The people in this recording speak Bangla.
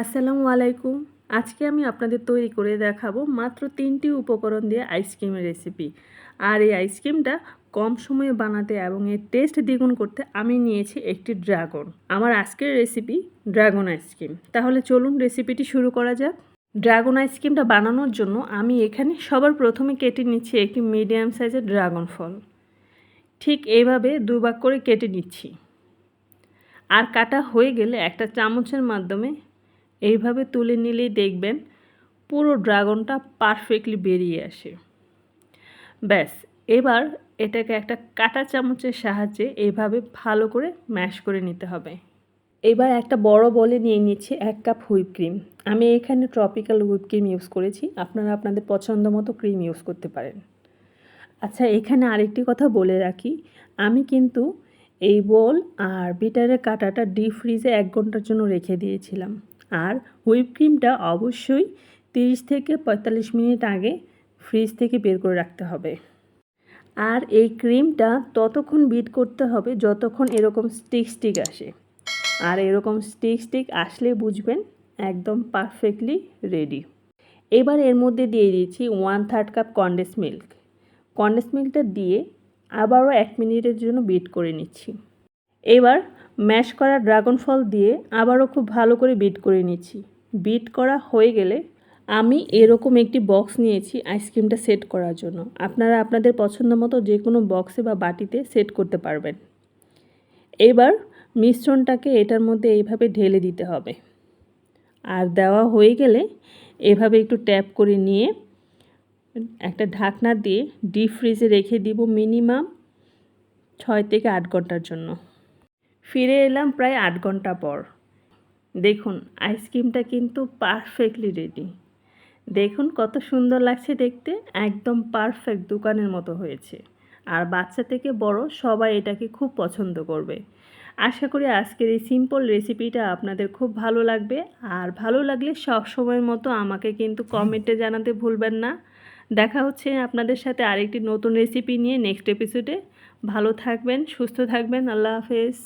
আসসালামু আলাইকুম। আজকে আমি আপনাদের তৈরি করে দেখাবো মাত্র তিনটি উপকরণ দিয়ে আইসক্রিমের রেসিপি। আর এই আইসক্রিমটা কম সময়ে বানাতে এবং এর টেস্ট দ্বিগুণ করতে আমি নিয়েছি একটি ড্রাগন। আমার আজকের রেসিপি ড্রাগন আইসক্রিম। তাহলে চলুন রেসিপিটি শুরু করা যাক। ড্রাগন আইসক্রিমটা বানানোর জন্য আমি এখানে সবার প্রথমে কেটে নিচ্ছি একটি মিডিয়াম সাইজের ড্রাগন ফল। ঠিক এইভাবে দুভাগ করে কেটে নিচ্ছি। আর কাটা হয়ে গেলে একটা চামচের মাধ্যমে এইভাবে তুলে নিলেই দেখবেন পুরো ড্রাগনটা পারফেক্টলি বেরিয়ে আসে। ব্যাস, এবার এটাকে একটা কাটা চামচের সাহায্যে এইভাবে ভালো করে ম্যাশ করে নিতে হবে। এবার একটা বড় বলে নিয়ে নিচ্ছি এক কাপ হুইপ ক্রিম। আমি এখানে ট্রপিক্যাল হুইপ ক্রিম ইউজ করেছি, আপনারা আপনাদের পছন্দ মতো ক্রিম ইউজ করতে পারেন। আচ্ছা এখানে আরেকটি কথা বলে রাখি, আমি কিন্তু এই বোল আর বিটারের কাটাটা ডিপ ফ্রিজে এক ঘণ্টার জন্য রেখে দিয়েছিলাম। আর হুইপ ক্রিমটা অবশ্যই তিরিশ থেকে পঁয়তাল্লিশ মিনিট আগে ফ্রিজ থেকে বের করে রাখতে হবে। আর এই ক্রিমটা ততক্ষণ বিট করতে হবে যতক্ষণ এরকম স্টিক স্টিক আসে। আর এরকম স্টিক স্টিক আসলে বুঝবেন একদম পারফেক্টলি রেডি। এবার এর মধ্যে দিয়ে দিয়েছি one third cup condense milk. Condense মিল্কটা দিয়ে আবারও এক মিনিটের জন্য বিট করে নিচ্ছি। এবার ম্যাশ করা ড্রাগন ফল দিয়ে আবারও খুব ভালো করে বিট করে নিচ্ছি। বিট করা হয়ে গেলে আমি এরকম একটি বক্স নিয়েছি আইসক্রিমটা সেট করার জন্য। আপনারা আপনাদের পছন্দ মতো যে কোনো বক্সে বা বাটিতে সেট করতে পারবেন। এবার মিশ্রণটাকে এটার মধ্যে এইভাবে ঢেলে দিতে হবে। আর দেওয়া হয়ে গেলে এভাবে একটু ট্যাপ করে নিয়ে একটা ঢাকনা দিয়ে ডিপ ফ্রিজে রেখে দিব মিনিমাম ছয় থেকে আট ঘণ্টার জন্য। ফিরে এলাম প্রায় আট ঘণ্টা পর। দেখুন, আইসক্রিমটা কিন্তু পারফেক্টলি রেডি। দেখুন কত সুন্দর লাগছে দেখতে, একদম পারফেক্ট দোকানের মতো হয়েছে। আর বাচ্চা থেকে বড় সবাই এটাকে খুব পছন্দ করবে। আশা করি আজকের এই সিম্পল রেসিপিটা আপনাদের খুব ভালো লাগবে। আর ভালো লাগলে সব সময়ের মতো আমাকে কিন্তু কমেন্টে জানাতে ভুলবেন না। দেখা হচ্ছে আপনাদের সাথে আরেকটি নতুন রেসিপি নিয়ে নেক্সট এপিসোডে ভালো থাকবেন, সুস্থ থাকবেন, আল্লাহ হাফেজ।